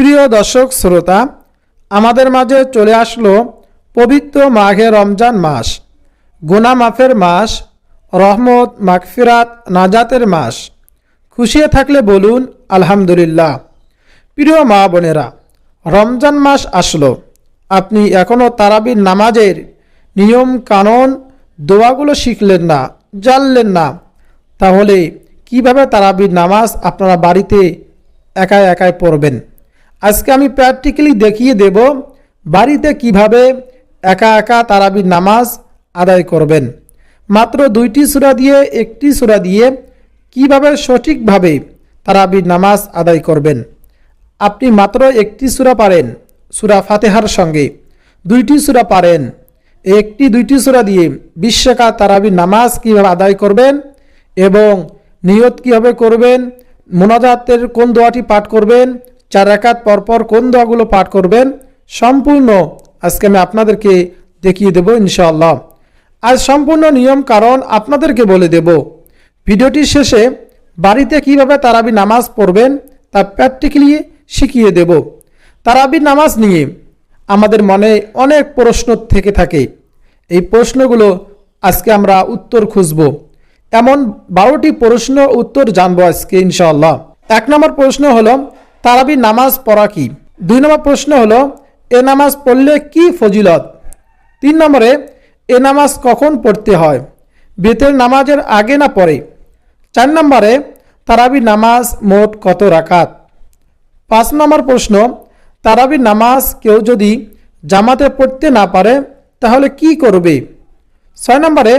প্রিয় দর্শক, শ্রোতা, আমাদের মাঝে চলে আসলো পবিত্র মাঘে রমজান মাস গুনা মাফের মাস, রহমত, মাগফিরাত, নাজাতের মাস। খুশিয়ে থাকলে বলুন, আলহামদুলিল্লাহ। প্রিয় মা বোনেরা, রমজান মাস আসলো। আপনি এখনও তারাবির নামাজের নিয়ম, কানুন, দোয়াগুলো শিখলেন না, জানলেন না। তাহলে কীভাবে তারাবির নামাজ আপনারা বাড়িতে একাই একাই পড়বেন? আজকে আমি প্র্যাকটিক্যালি দেখিয়ে দেব বাড়িতে কীভাবে একা একা তারাবির নামাজ আদায় করবেন। মাত্র দুইটি সূরা দিয়ে একটি সূরা দিয়ে কীভাবে সঠিকভাবে তারাবির নামাজ আদায় করবেন। আপনি মাত্র একটি সূরা পারেন, সূরা ফাতেহার সঙ্গে। দুইটি সূরা পারেন, একটি দুইটি সূরা দিয়ে বিশ্বকা তারাবির নামাজ কীভাবে আদায় করবেন এবং নিয়ত কীভাবে করবেন, মোনাজাতের কোন দোয়াটি পাঠ করবেন চার একাত পরপর কোন দোয়াগুলো পাঠ করবেন সম্পূর্ণ আজকে আমি আপনাদেরকে দেখিয়ে দেব ইনশাআল্লাহ। আজ সম্পূর্ণ নিয়ম কারণ আপনাদেরকে বলে দেব, ভিডিওটির শেষে বাড়িতে কীভাবে তারাবি নামাজ পড়বেন তা প্র্যাকটিক্যালি শিখিয়ে দেব। তারাবি নামাজ নিয়ে আমাদের মনে অনেক প্রশ্ন থেকে থাকে। এই প্রশ্নগুলো আজকে আমরা উত্তর খুঁজব। এমন বারোটি প্রশ্ন উত্তর জানব আজকে ইনশাআল্লাহ। এক নম্বর প্রশ্ন হলো তারাবি নামাজ পড়া কি? দুই নম্বর প্রশ্ন হলো, এ নামাজ পড়লে কি ফজিলত? তিন নম্বরে, এ নামাজ কখন পড়তে হয়? বেতের নামাজের আগে না পরে? চার নম্বরে, তারাবি নামাজ মোট কত রাকাত? পাঁচ নম্বর প্রশ্ন, তারাবি নামাজ কেউ যদি জামাতে পড়তে না পারে, তাহলে কি করবে? ছয় নম্বরে,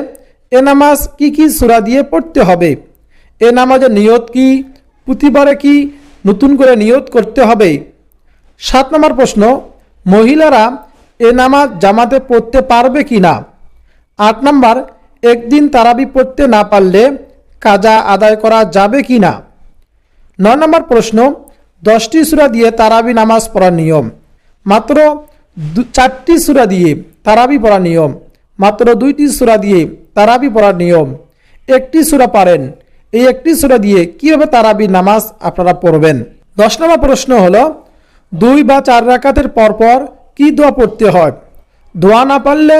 এ নামাজ কি কি সূরা দিয়ে পড়তে হবে? এ নামাজের নিয়ত কি? প্রতিবারে কি নতুন করে নিয়ত করতে হবে। সাত নম্বর প্রশ্ন, মহিলারা এ নামাজ জামাতে পড়তে পারবে কি না আট নম্বর, একদিন তারাবি পড়তে না পারলে কাজা আদায় করা যাবে কি না নয় নম্বর প্রশ্ন, দশটি সূরা দিয়ে তারাবি নামাজ পড়ার নিয়ম। মাত্র চারটি সূরা দিয়ে তারাবি পড়ার নিয়ম। মাত্র দুইটি সূরা দিয়ে তারাবি পড়ার নিয়ম। একটি সূরা পারেন এই একটি সূরা দিয়ে কীভাবে তারাবি নামাজ আপনারা পড়বেন? দশ নম্বর প্রশ্ন হল, দুই বা চার রাকাতের পরপর কি দোয়া পড়তে হয়? দোয়া না পারলে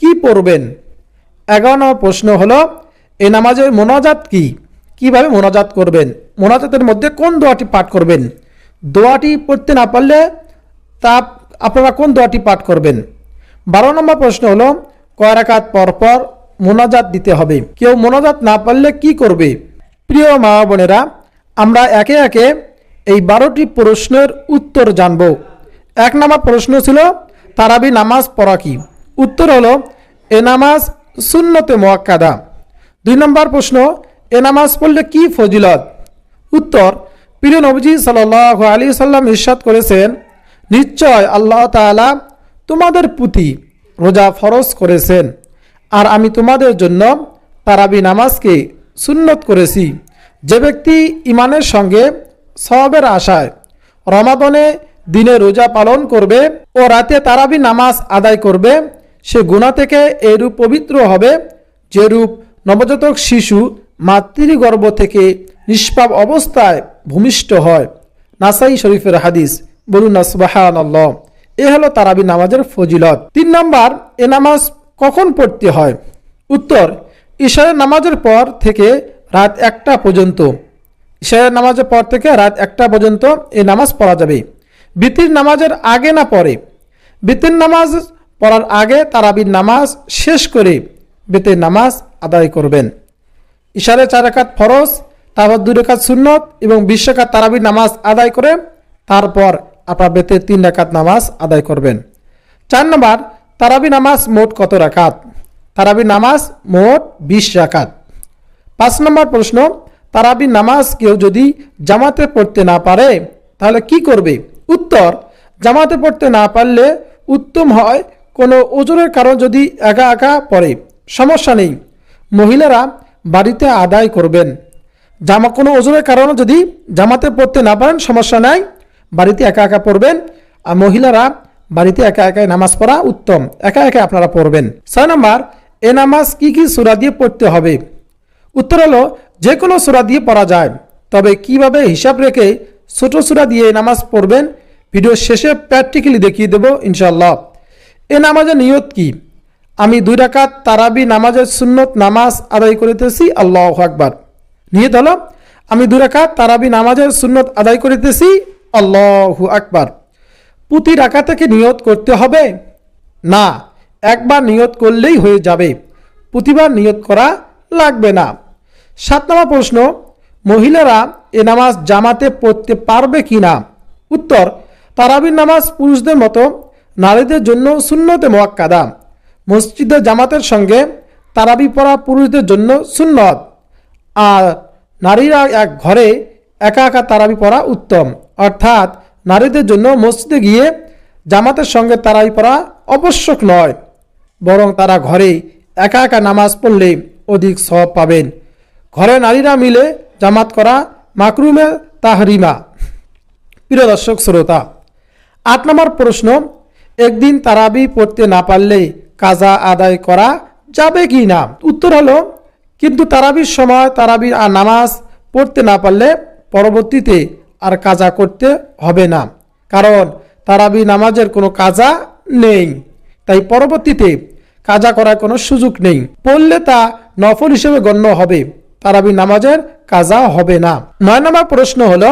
কি পড়বেন? এগারো নম্বর প্রশ্ন হল, এই নামাজের মোনাজাত কি? কীভাবে মোনাজাত করবেন? মোনাজাতের মধ্যে কোন দোয়াটি পাঠ করবেন? দোয়াটি পড়তে না পারলে তা আপনারা কোন দোয়াটি পাঠ করবেন? বারো নম্বর প্রশ্ন হলো, কয় রাকাত পর পর মোনাজাত দিতে হবে। কেউ মোনাজাত না পারলে কি করবে? প্রিয় মা বোনেরা, আমরা একে একে এই বারোটি প্রশ্নের উত্তর জানব। এক নম্বর প্রশ্ন ছিল, তারাবি নামাজ পড়া কি? উত্তর হলো, এ নামাজ সুন্নতে মোয়াক্কাদা। দুই নম্বর প্রশ্ন, এ নামাজ পড়লে কি ফজিলত? উত্তর, প্রিয় নবজি সাল্লাহ আলী সাল্লাম ইরশাদ করেছেন, নিশ্চয় আল্লাহ তাআলা তোমাদের প্রতি রোজা ফরজ করেছেন। আর আমি তোমাদের জন্য তারাবি নামাজকে সুন্নত করেছি। যে ব্যক্তি ইমানের সঙ্গে সওয়াবের আশায় রমাদনে দিনে রোজা পালন করবে ও রাতে তারাবি নামাজ আদায় করবে, সে গুণা থেকে এরূপ পবিত্র হবে যেরূপ নবজাতক শিশু মাতৃগর্ভ থেকে নিষ্পাপ অবস্থায় ভূমিষ্ঠ হয়। নাসাই শরীফের হাদিস, বলুন না এ হলো তারাবি নামাজের ফজিলত। তিন নম্বর, এ নামাজ কখন পড়তে হয়? উত্তর, ঈশারের নামাজের পর থেকে রাত একটা পর্যন্ত। ঈশারের নামাজের পর থেকে রাত একটা পর্যন্ত এ নামাজ পড়া যাবে। বিতির নামাজের আগে না পরে বেতের নামাজ পড়ার আগে তারাবির নামাজ শেষ করে বেতের নামাজ আদায় করবেন। ইশারে চার রেখাত ফরজ, তারপর দুই রেখাত সুন্নত এবং বিশ রেখাত তারাবির নামাজ আদায় করে তারপর আপনার বেতের তিন রেখাত নামাজ আদায় করবেন। চার নম্বর তারাবি নামাজ মোট কত রাকাত? তারাবি নামাজ মোট বিশ রাকাত। পাঁচ নম্বর প্রশ্ন, তারাবি নামাজ কেউ যদি জামাতে পড়তে না পারে, তাহলে কি করবে? উত্তর, জামাতে পড়তে না পারলে উত্তম হয় কোনো ওজনের কারণ যদি একা একা পড়ে। সমস্যা নেই। মহিলারা বাড়িতে আদায় করবেন। জামা কোনো ওজনের কারণে যদি জামাতে পড়তে না পারেন, সমস্যা নাই। বাড়িতে একা একা পড়বেন। আর মহিলারা বাড়িতে একা একাই নামাজ পড়া উত্তম। একা একা আপনারা পড়বেন। ছয় নম্বর, এ নামাজ কি কি সুরা দিয়ে পড়তে হবে? উত্তর হলো যে কোনো সুরা দিয়ে পড়া যায়। তবে কীভাবে হিসাব রেখে ছোট সুরা দিয়ে নামাজ পড়বেন, ভিডিও শেষে প্র্যাকটিক্যালি দেখিয়ে দেবো ইনশাল্লাহ এ নামাজের নিয়ত কি? আমি দুই রাকাত তারাবি নামাজের সুন্নত নামাজ আদায় করিতেছি, আল্লাহ আকবার। নিয়ত হলো, আমি দুই রাকাত তারাবি নামাজের সুন্নত আদায় করিতেছি, আল্লাহ আকবার। প্রতি রাখা থেকে নিয়ত করতে হবে? না, একবার নিয়ত করলেই হয়ে যাবে। প্রতিবার নিয়ত করা লাগবে না। সাত নম্বর প্রশ্ন, মহিলারা এ নামাজ জামাতে পড়তে পারবে কি না? উত্তর, তারাবির নামাজ পুরুষদের মতো, নারীদের জন্য শূন্যতে মোয়াক্কাদা। মসজিদে জামাতের সঙ্গে তারাবি পড়া পুরুষদের জন্য সুন্নত। আর নারীরা এক ঘরে একা একা তারাবি পড়া উত্তম। অর্থাৎ নারীদের জন্য মসজিদে গিয়ে জামাতের সঙ্গে তারাই পড়া আবশ্যক নয়, বরং তারা ঘরে একা একা নামাজ পড়লে অধিক সব পাবেন। ঘরে নারীরা মিলে জামাত করা মাকরুমে তাহরিমা। প্রিয় দর্শক, শ্রোতা, আট নম্বর প্রশ্ন, একদিন তারাবি পড়তে না পারলে কাজা আদায় করা যাবে কি না? উত্তর হলো, কিন্তু তারাবির সময় তারাবির আর নামাজ পড়তে না পারলে পরবর্তীতে আর কাজা করতে হবে না। কারণ তারাবি নামাজের কোনো কাজা নেই। তাই পরবর্তীতে কাজা করার কোনো সুযোগ নেই। পড়লে তা নফল হিসেবে গণ্য হবে। তারাবি নামাজের কাজা হবে না। নয় নম্বর প্রশ্ন হল,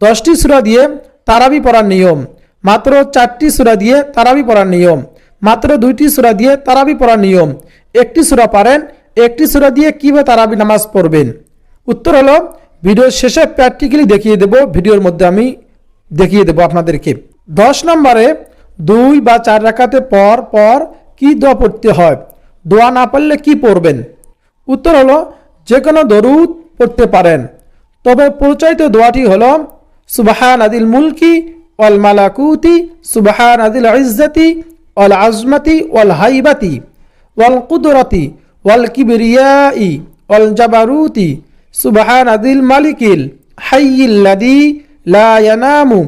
দশটি সুরা দিয়ে তারাবি পড়ার নিয়ম। মাত্র চারটি সুরা দিয়ে তারাবি পড়ার নিয়ম। মাত্র দুইটি সুরা দিয়ে তারাবি পড়ার নিয়ম। একটি সুরা পারেন, একটি সুরা দিয়ে কীভাবে তারাবি নামাজ পড়বেন? উত্তর হলো ভিডিওর শেষে প্র্যাকটিক্যালি দেখিয়ে দেব, ভিডিওর মধ্যে আমি দেখিয়ে দেব আপনাদেরকে। দশ নম্বরে, দুই বা চার রাখাতে পর পর কি দোয়া পড়তে হয়? দোয়া না পারলে কি পড়বেন? উত্তর হলো যে কোনো দরুদ পড়তে পারেন। তবে পরিচালিত দোয়াটি হলো সুবাহান আদিল মুলকি ওয়াল মালাকুতি সুবাহান আদিল ইজ্জতি ওয়াল আজমাতি ওয়াল হাইবাতি, ওয়াল কুদরতি ওয়াল কিবরিয়াই ওয়াল জাবারুতি সুবাহান আদিল মালিকিল হাইয়িল্লাদি লা ইয়ানামু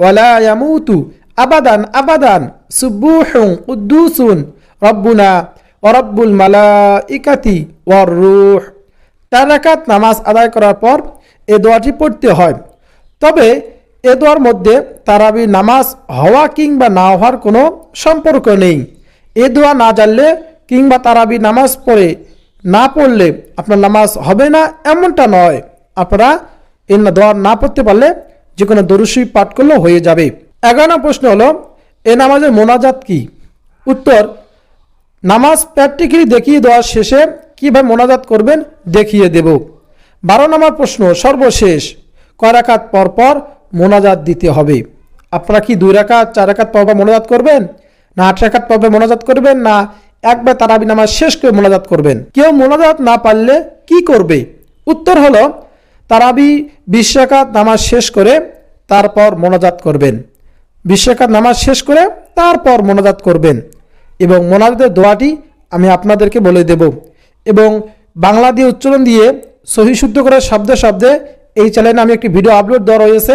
ওয়ালা ইয়ামুতু আবাদান আবাদান সুব্বুহুন কুদ্দুসুন, রব্বুনা ওরব্বুল মালাইকাতি ওয়ার রূহ। চার নামাজ আদায় করার পর এ দোয়াটি পড়তে হয়। তবে এ দোয়ার মধ্যে তারাবি নামাজ হওয়া কিংবা না হওয়ার কোনো সম্পর্ক নেই। এ দোয়া না জানলে কিংবা তারাবি নামাজ পড়ে না পড়লে আপনার নামাজ হবে না, এমনটা নয়। আপনারা এই দোয়া না পড়তে পারলে যে কোনো দরুসি পাঠ করলেও হয়ে যাবে। এগারো প্রশ্ন হলো, এ নামাজের মোনাজাত কি? উত্তর, নামাজ প্র্যাকটিক্যালি দেখিয়ে দেওয়ার শেষে কীভাবে মোনাজাত করবেন দেখিয়ে দেব। বারো নম্বর প্রশ্ন, সর্বশেষ কয় রাকাত পর পর মোনাজাত দিতে হবে? আপনারা কি দুই রাকাত, চার রাকাত পর পর মোনাজাত করবেন? না আট রাকাত পর পর মোনাজাত করবেন? না একবার তারাবি নামাজ শেষ করে মোনাজাত করবেন। কেউ মোনাজাত না পারলে কি করবে? উত্তর হলো তারাবি বিশ রাকাত নামাজ শেষ করে তারপর মোনাজাত করবেন। বিশ রাকাত নামাজ শেষ করে তারপর মোনাজাত করবেন। এবং মোনাজাতের দোয়াটি আমি আপনাদেরকে বলে দেব। এবং বাংলা দিয়ে উচ্চারণ দিয়ে সহি শুদ্ধ করে শব্দে শব্দে এই চ্যানেলে আমি একটি ভিডিও আপলোড দেওয়া রয়েছে।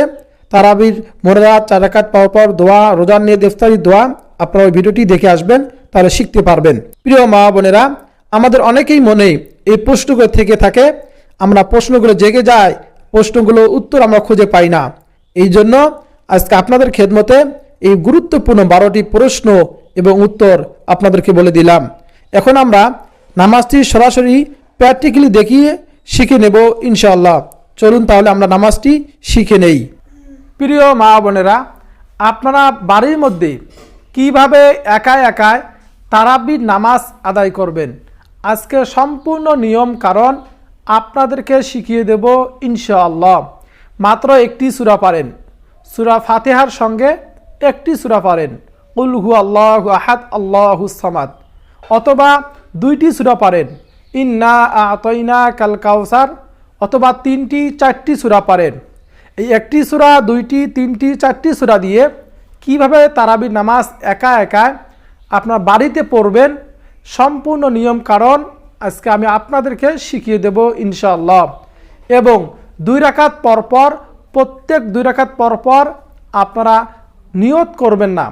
তারাবির মোনাজাত চারাকাত পাওয়ার পর দোয়া রোজান নিয়ে দেফতারি দোয়া আপনারা ওই ভিডিওটি দেখে আসবেন, তাহলে শিখতে পারবেন। প্রিয় মা বোনেরা, আমাদের অনেকেই মনে এই প্রশ্নগুলো থেকে থাকে, আমরা প্রশ্নগুলো জেগে যাই প্রশ্নগুলো উত্তর আমরা খুঁজে পাই না। এই জন্য আজকে আপনাদের খেদমতে এই গুরুত্বপূর্ণ বারোটি প্রশ্ন এবং উত্তর আপনাদেরকে বলে দিলাম। এখন আমরা নামাজটি সরাসরি প্র্যাকটিক্যালি দেখিয়ে শিখে নেব ইনশাআল্লাহ। চলুন তাহলে আমরা নামাজটি শিখে নেই। প্রিয় মা বোনেরা, আপনারা বাড়ির মধ্যে কীভাবে একাই একায় তারাবির নামাজ আদায় করবেন? আজকে সম্পূর্ণ নিয়ম কারণ আপনাদেরকে শিখিয়ে দেব ইনশাআল্লাহ। মাত্র একটি সুরা পারেন। সুরা ফাতেহার সঙ্গে একটি সুরা পারেন। উলহু আল্লাহ আহাদ, আল্লাহু সামাদ। অথবা দুইটি সুরা পারেন। ইন্না আতইনা কাল কাউসার অথবা তিনটি চারটি সুরা পারেন। এই একটি সুরা, দুইটি, তিনটি, চারটি সুরা দিয়ে কীভাবে তারাবির নামাজ একা একা আপনার বাড়িতে পড়বেন সম্পূর্ণ নিয়ম কারণ আজকে আমি আপনাদেরকে শিখিয়ে দেব ইনশাল্লাহ এবং দুই রাকাত পরপর প্রত্যেক দুই রাকাত পরপর আপনারা নিয়ত করবেন না।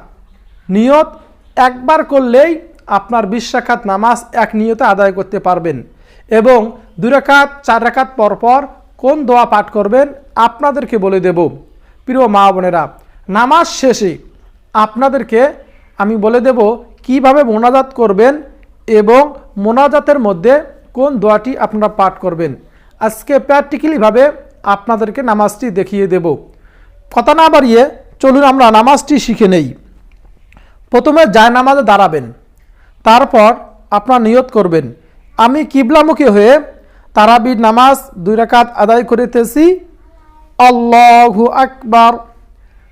নিয়ত একবার করলেই আপনার বিশ রাকাত নামাজ এক নিয়তে আদায় করতে পারবেন। এবং দুই রাকাত, চার রাকাত পরপর কোন দোয়া পাঠ করবেন আপনাদেরকে বলে দেব। প্রিয় মা বোনেরা নামাজ শেষে আপনাদেরকে আমি বলে দেব কীভাবে মোনাজাত করবেন এবং মোনাজাতের মধ্যে কোন দোয়াটি আপনারা পাঠ করবেন। আজকে প্র্যাকটিক্যালিভাবে আপনাদেরকে নামাজটি দেখিয়ে দেব। কথা না বাড়িয়ে চলুন আমরা নামাজটি শিখে নেই। প্রথমে যায় নামাজে দাঁড়াবেন। তারপর আপনার নিয়ত করবেন, আমি কিবলামুখী হয়ে তারাবির নামাজ দুই রাকাত আদায় করিতেছি। আল্লাহু আকবার।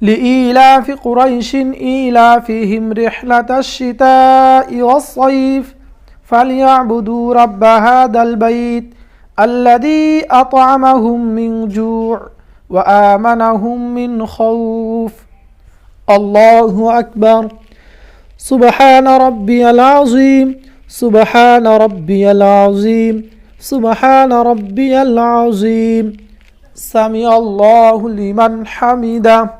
لإيلاف قريش إيلافهم رحلة الشتاء والصيف فليعبدوا رب هذا البيت الذي أطعمهم من جوع وآمنهم من خوف. الله أكبر. سبحان ربي العظيم. سبحان ربي العظيم. سبحان ربي العظيم. سمع الله لمن حمده.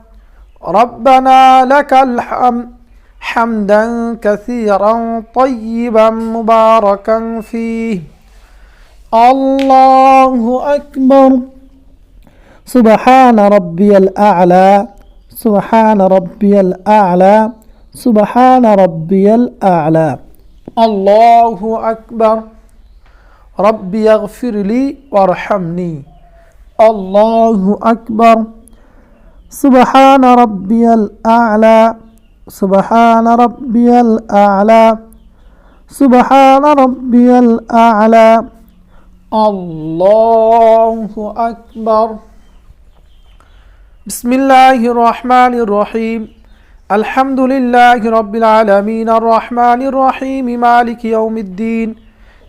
ربنا لك الحمد حمدا كثيرا طيبا مباركا فيه. الله أكبر. سبحان ربي الأعلى. سبحان ربي الأعلى. سبحان ربي الأعلى. الله أكبر. ربي اغفر لي وارحمني. الله أكبر. সুবহান রব্বিয়াল আলা, সুবহান রব্বিয়াল আলা, সুবহান রব্বিয়াল আলা। আল্লাহু আকবার। বিসমিল্লাহির রহমানির রহিম। আলহামদুলিল্লাহি রব্বিল আলামিন। আর রহমানির রহিম। মালিকি ইয়াউমিদ্দিন।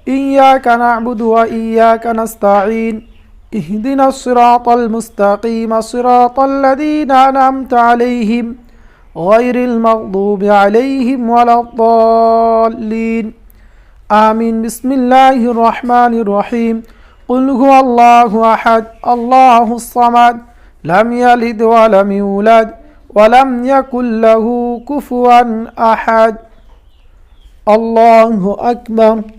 ইয়্যাকা না'বুদু ওয়া ইয়্যাকা নাস্তাঈন। اهدنا الصراط المستقيم صراط الذين أنعمت عليهم غير المغضوب عليهم ولا الضالين. آمين. بسم الله الرحمن الرحيم. قل هو الله أحد الله الصمد لم يلد ولم يولد ولم يكن له كفوا أحد. الله أكبر.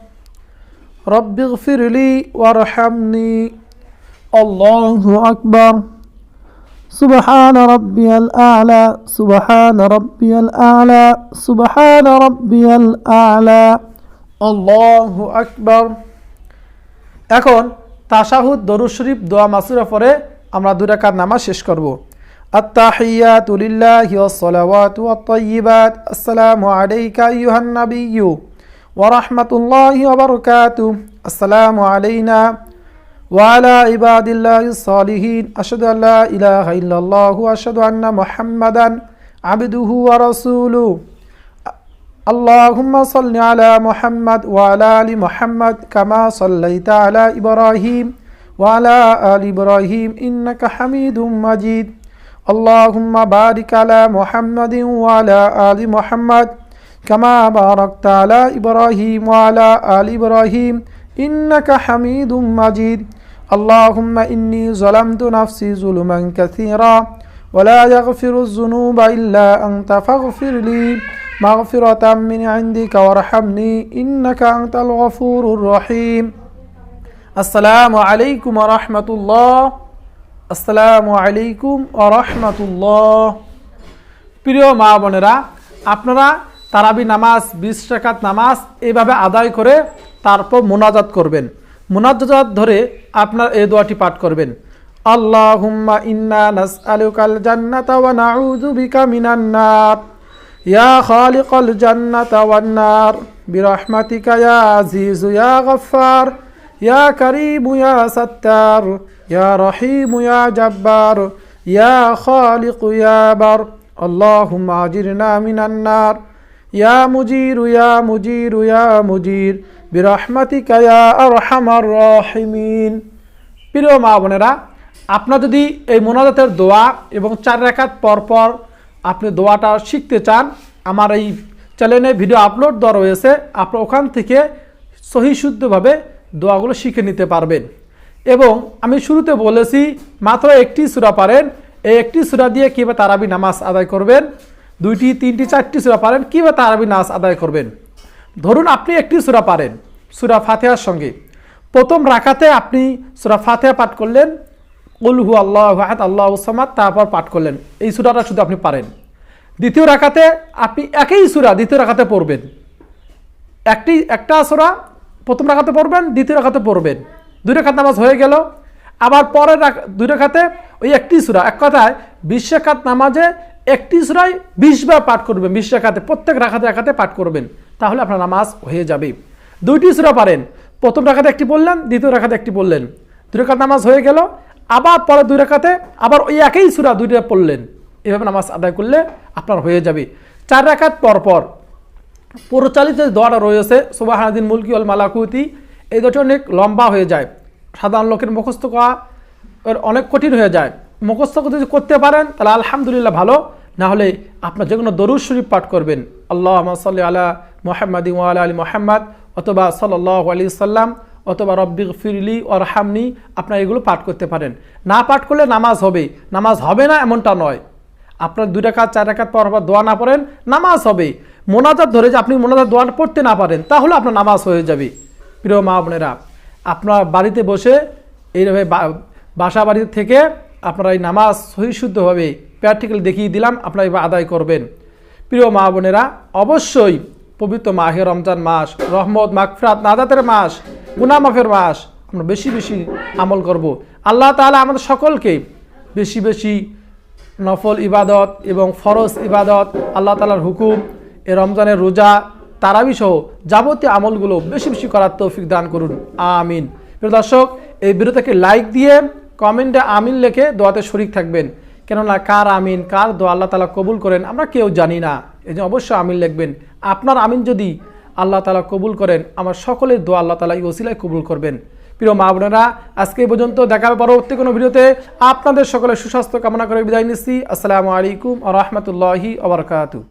رب اغفر لي وارحمني الله أكبر سبحان ربي الأعلى سبحان ربي الأعلى سبحان ربي الأعلى الله أكبر এখন তাশাহুদ দরুদ শরীফ দোয়া মাসুরা পরে আমরা দুই রাকাত নামাজ শেষ করব التحيات لله والصلوات والطيبات السلام عليك أيها النبي ورحمة الله وبركاته السلام علينا وعلى عباد الله الصالحين أشهد أن لا إله إلا الله وأشهد أن محمدا عبده ورسوله اللهم صل على محمد وعلى آل محمد كما صليت على إبراهيم وعلى آل إبراهيم إنك حميد مجيد اللهم بارك على محمد وعلى آل محمد كما باركت على إبراهيم وعلى آل إبراهيم إنك حميد مجيد اللهم إني ظلمت نفسي ظلما كثيرا ولا يغفر الذنوب إلا أنت فاغفر لي مغفرة من عندك وارحمني إنك أنت الغفور الرحيم আসসালামু আলাইকুম রহমতুল্লাহ আসসালামু আলাইকুম রহমতুল্লাহ প্রিয় মা বোনেরা আপনারা তারাবি নামাজ, বিশ টাকাত নামাজ এইভাবে আদায় করে তারপর মোনাজাত করবেন। মোনাজাত ধরে আপনার এই দোয়াটি পাঠ করবেন। আল্লাহুম্মা ইন্না নাসআলুকাল জান্নাতা ওয়া নাউযু বিকা মিনান নার। ইয়া খালিকাল জান্নাতা ওয়ান নার। বিরহমাতিকা ইয়া আজিজু ইয়া গফফার। ইয়া কারিমু, ইয়া সাত্তার। ইয়া রহিমু, ইয়া জাব্বার। ইয়া খালিকু, ইয়া বার। আল্লাহুম্মা আজিরনা মিনান নার। ইয়া মুজির ইয়া মুজির ইয়া মুজির, বিরহমাতিকা ইয়া আরহামার রহিমিন। প্রিয় মা বোনেরা, আপনার যদি এই মোনাজাতের দোয়া এবং চার রেখাত পরপর আপনি দোয়াটা শিখতে চান, আমার এই চ্যানেলে ভিডিও আপলোড দেওয়া রয়েছে, আপনি ওখান থেকে সহি শুদ্ধভাবে দোয়াগুলো শিখে নিতে পারবেন। এবং আমি শুরুতে বলেছি, মাত্র একটি সুরা পারেন, এই একটি সুরা দিয়ে কীভাবে তারাবি নামাজ আদায় করবেন দুইটি, তিনটি, চারটি সুরা পারেন, কীভাবে তারাবি নাচ আদায় করবেন? ধরুন আপনি একটি সুরা পারেন, সুরা ফাতেহার সঙ্গে। প্রথম রাখাতে আপনি সুরা ফাতেহা পাঠ করলেন উলহু আল্লাহ আহাদ, আল্লাহ সামাদ, তারপর পাঠ করলেন। এই সুরাটা শুধু আপনি পারেন। দ্বিতীয় রাখাতে আপনি একই সুরা দ্বিতীয় রাখাতে পড়বেন। একটি, একটা সুরা প্রথম রাখাতে পড়বেন, দ্বিতীয় রাখাতে পড়বেন। দুই রেখাত নামাজ হয়ে গেল। আবার পরের দুই রেখাতে ওই একটি সুরা। এক কথায়, বিশ নামাজে একটি সুরাই বিশবার পাঠ করবেন, বিশ রেখাতে, প্রত্যেক রাখাতে রাখাতে পাঠ করবেন, তাহলে আপনার নামাজ হয়ে যাবে। দুইটি সুরা পারেন। প্রথম রাখাতে একটি বললেন দ্বিতীয় রাখাতে একটি বললেন দুই রেখাত নামাজ হয়ে গেল, আবার পরে দুই রেখাতে আবার ওই একই সুরা দুইটা পড়লেন। এভাবে নামাজ আদায় করলে আপনার হয়ে যাবে। চার রাখাত পর পর পরিচালিত দোয়াটা রয়েছে সুবাহাদিন মুলকি অল মালাকুতি, এই দোয়াটি অনেক লম্বা হয়ে যায়। সাধারণ লোকের মুখস্থ করা অনেক কঠিন হয়ে যায়। মুখস্থ যদি করতে পারেন, তাহলে আলহামদুলিল্লাহ ভালো। না হলে আপনার যে কোনো দরুদ শরীফ পাঠ করবেন। আল্লাহ সাল্লি আলা মোহাম্মদ ওয়ালা আলী মোহাম্মদ, অথবা সাল্লাহ আলী সাল্লাম অথবা রব্বিক ফিরলি ও রাহামনি আপনার এগুলো পাঠ করতে পারেন। না পাঠ করলে নামাজ হবে। নামাজ হবে না এমনটা নয়। আপনার দুই টাকা চার টাকা পর আবার দোয়া না পড়েন, নামাজ হবে। মোনাজাত ধরে যে আপনি মোনাজাত দোয়া পড়তে না পারেন, তাহলে আপনার নামাজ হয়ে যাবে। প্রিয় মা বোনেরা, আপনার বাড়িতে বসে এইভাবে বাসা বাড়িতে থেকে আপনারা এই নামাজ সহিশুদ্ধভাবে প্র্যাকটিক্যাল দেখিয়ে দিলাম আপনারা এবার আদায় করবেন। প্রিয় মা বোনেরা, অবশ্যই পবিত্র মাহে রমজান মাস, রহমত, মাগফিরাত, নাজাতের মাস, গুনামাফের মাস আমরা বেশি বেশি আমল করব। আল্লাহ তাআলা আমাদের সকলকে বেশি বেশি নফল ইবাদত এবং ফরজ ইবাদত, আল্লাহ তালার হুকুম, এ রমজানের রোজা তারাবি সহ যাবতীয় আমলগুলো বেশি বেশি করার তৌফিক দান করুন। আমিন। প্রিয় দর্শক, এই ভিডিওটাকে লাইক দিয়ে কমেন্টে আমিন লেখে দোয়াতে শরিক থাকবেন। কেননা কার আমিন, কার দোয়া আল্লাহ তালা কবুল করেন আমরা কেউ জানি না। এই জন্য অবশ্যই আমিন লিখবেন। আপনার আমিন যদি আল্লাহ তালা কবুল করেন, আমার সকলের দোয়া আল্লাহ তালা এই ওসিলায় কবুল করবেন। প্রিয় মা বোনেরা, আজকে পর্যন্ত দেখা হবে পরবর্তী কোনো ভিডিওতে। আপনাদের সকলের সুস্বাস্থ্য কামনা করে বিদায় নিচ্ছি। আসসালামু আলাইকুম আ রহমতুল্লাহি আবরকাতু